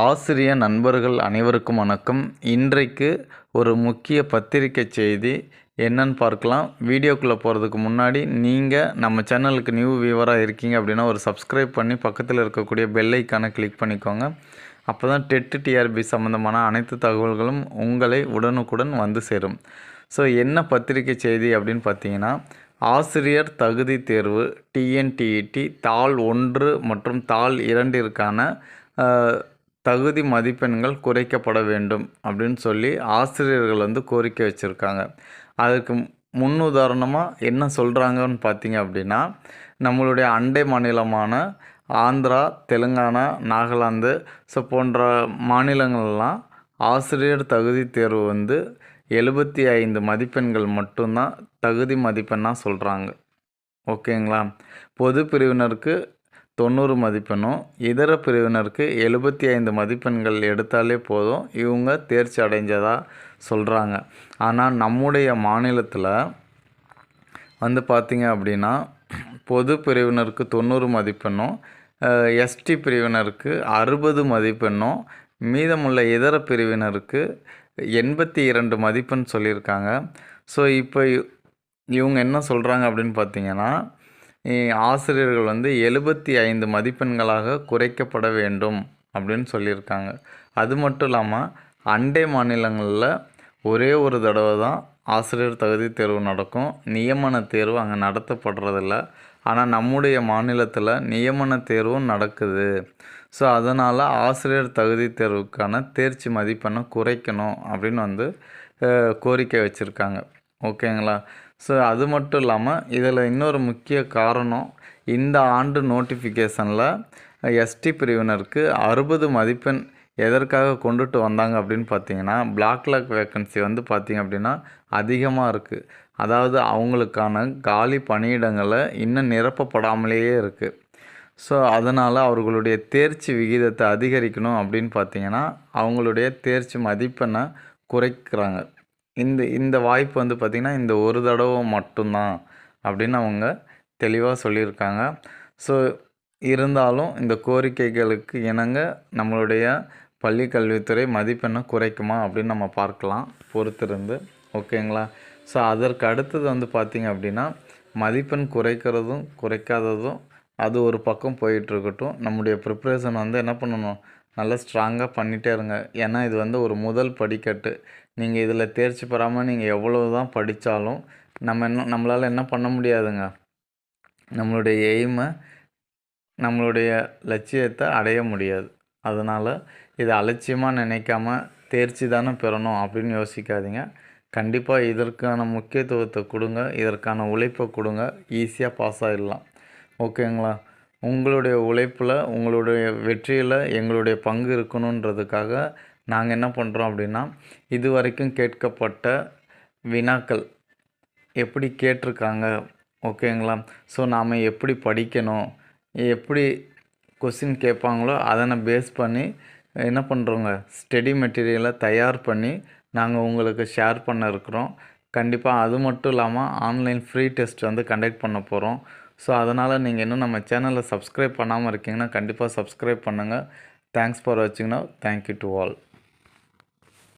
ஆசிரிய நண்பர்கள் அனைவருக்கும் வணக்கம். இன்றைக்கு ஒரு முக்கிய பத்திரிக்கை செய்தி என்னன்னு பார்க்கலாம். வீடியோக்குள்ளே போகிறதுக்கு முன்னாடி நீங்கள் நம்ம சேனலுக்கு நியூ வியூவராக இருக்கீங்க அப்படின்னா ஒரு சப்ஸ்கிரைப் பண்ணி பக்கத்தில் இருக்கக்கூடிய பெல்லைக்கான கிளிக் பண்ணிக்கோங்க. அப்போ தான் டெட்டு டிஆர்பி சம்மந்தமான அனைத்து தகவல்களும் உங்களை உடனுக்குடன் வந்து சேரும். ஸோ என்ன பத்திரிக்கை செய்தி அப்படின்னு பார்த்தீங்கன்னா ஆசிரியர் தகுதி தேர்வு டிஎன்டிஇடி தாள் ஒன்று மற்றும் தாள் இரண்டிற்கான தகுதி மதிப்பெண்கள் குறைக்கப்பட வேண்டும் அப்படின்னு சொல்லி ஆசிரியர்கள் வந்து கோரிக்கை வச்சுருக்காங்க. அதுக்கு முன்னுதாரணமாக என்ன சொல்கிறாங்கன்னு பார்த்தீங்க அப்படின்னா நம்மளுடைய அண்டை மாநிலமான ஆந்திரா தெலுங்கானா நாகாலாந்து ஸோ போன்ற மாநிலங்கள்லாம் ஆசிரியர் தகுதி தேர்வு வந்து எழுபத்தி ஐந்து மதிப்பெண்கள் மட்டும்தான் தகுதி மதிப்பெண்ணாக சொல்கிறாங்க ஓகேங்களா? பொது பிரிவினருக்கு தொண்ணூறு மதிப்பெண்ணும். இதர பிரிவினருக்கு எழுபத்தி ஐந்து மதிப்பெண்கள் எடுத்தாலே போதும். இவங்க தேர்ச்சி அடைஞ்சதாக சொல்கிறாங்க ஆனால் நம்முடைய மாநிலத்தில் வந்து பார்த்திங்க அப்படின்னா பொது பிரிவினருக்கு தொண்ணூறு மதிப்பெண்ணும் எஸ்டி பிரிவினருக்கு அறுபது மதிப்பெண்ணும் மீதமுள்ள இதர பிரிவினருக்கு எண்பத்தி இரண்டு மதிப்பெண் சொல்லியிருக்காங்க. ஸோ இப்போ இவங்க என்ன சொல்கிறாங்க அப்படின்னு பார்த்தீங்கன்னா ஆசிரியர்கள் வந்து எழுபத்தி ஐந்து மதிப்பெண்களாக குறைக்கப்பட வேண்டும் அப்படின்னு சொல்லியிருக்காங்க. அது மட்டும் இல்லாமல் அண்டை மாநிலங்களில் ஒரே ஒரு தடவை தான் ஆசிரியர் தகுதி தேர்வு நடக்கும். நியமன தேர்வு அங்கே நடத்தப்படுறதில்ல. ஆனால் நம்முடைய மாநிலத்தில் நியமன தேர்வும் நடக்குது. ஸோ அதனால் ஆசிரியர் தகுதி தேர்வுக்கான தேர்ச்சி மதிப்பெண்ணை குறைக்கணும் அப்படின்னு வந்து கோரிக்கை வச்சுருக்காங்க. ஓகேங்களா? ஸோ அது மட்டும் இல்லாமல் இதில் இன்னொரு முக்கிய காரணம் இந்த ஆண்டு நோட்டிஃபிகேஷனில் எஸ்டி பிரிவினருக்கு அறுபது மதிப்பெண் எதற்காக கொண்டுட்டு வந்தாங்க அப்படின்னு பார்த்தீங்கன்னா பிளாக் லாக் வேக்கன்சி வந்து பார்த்திங்க அப்படின்னா அதிகமாக இருக்குது அதாவது அவங்களுக்கான காலி பணியிடங்களை இன்னும் நிரப்பப்படாமலேயே இருக்குது ஸோ அதனால் அவர்களுடைய தேர்ச்சி விகிதத்தை அதிகரிக்கணும் அப்படின்னு பார்த்தீங்கன்னா அவங்களுடைய தேர்ச்சி மதிப்பெண்ணை குறைக்கிறாங்க. இந்த இந்த வாய்ப்பு வந்து பார்த்திங்கன்னா இந்த ஒரு தடவை மட்டும்தான் அப்படின்னு அவங்க தெளிவாக சொல்லியிருக்காங்க. ஸோ இருந்தாலும் இந்த கோரிக்கைகளுக்கு இணங்க நம்மளுடைய பள்ளி கல்வித்துறை மதிப்பெண்ணை குறைக்குமா அப்படின்னு நம்ம பார்க்கலாம் பொறுத்திருந்து. ஓகேங்களா? ஸோ அதற்கு அடுத்தது வந்து பார்த்திங்க அப்படின்னா மதிப்பெண் குறைக்கிறதும் குறைக்காததும் அது ஒரு பக்கம் போயிட்டுருக்கட்டும். நம்முடைய ப்ரிப்ரேஷன் வந்து என்ன பண்ணணும்? நல்லா ஸ்ட்ராங்காக பண்ணிகிட்டே இருங்க. ஏன்னா இது வந்து ஒரு முதல் படிக்கட்டு. நீங்கள் இதில் தேர்ச்சி பெறாமல் நீங்கள் எவ்வளோ தான் படித்தாலும் நம்ம என்ன நம்மளால் என்ன பண்ண முடியாதுங்க. நம்மளுடைய எய்மை நம்மளுடைய லட்சியத்தை அடைய முடியாது. அதனால் இதை அலட்சியமாக நினைக்காம தேர்ச்சி தானே பெறணும் அப்படின்னு யோசிக்காதீங்க. கண்டிப்பாக இதற்கான முக்கியத்துவத்தை கொடுங்க. இதற்கான உழைப்பை கொடுங்க. ஈஸியாக பாஸ் ஆகிடலாம் ஓகேங்களா? உங்களுடைய உழைப்பில் உங்களுடைய வெற்றியில் எங்களுடைய பங்கு இருக்கணுன்றதுக்காக நாங்கள் என்ன பண்ணுறோம் அப்படின்னா இது வரைக்கும் கேட்கப்பட்ட வினாக்கள் எப்படி கேட்டிருக்காங்க ஓகேங்களா? ஸோ நாம் எப்படி படிக்கணும் எப்படி கொஸ்டின் கேட்பாங்களோ அதனை பேஸ் பண்ணி என்ன பண்ணுறோங்க ஸ்டடி மெட்டீரியலை தயார் பண்ணி நாங்கள் உங்களுக்கு ஷேர் பண்ண இருக்கிறோம். கண்டிப்பாக அது மட்டும் இல்லாமல் ஆன்லைன் ஃப்ரீ டெஸ்ட் வந்து கண்டக்ட் பண்ண போகிறோம் ஸோ அதனால் நீங்கள் இன்னும் நம்ம சேனலை சப்ஸ்கிரைப் பண்ணாமல் இருக்கீங்கன்னா கண்டிப்பாக சப்ஸ்கிரைப் பண்ணுங்கள் தேங்க்ஸ் ஃபார் வாட்சிங்னா தேங்க்யூ டு ஆல்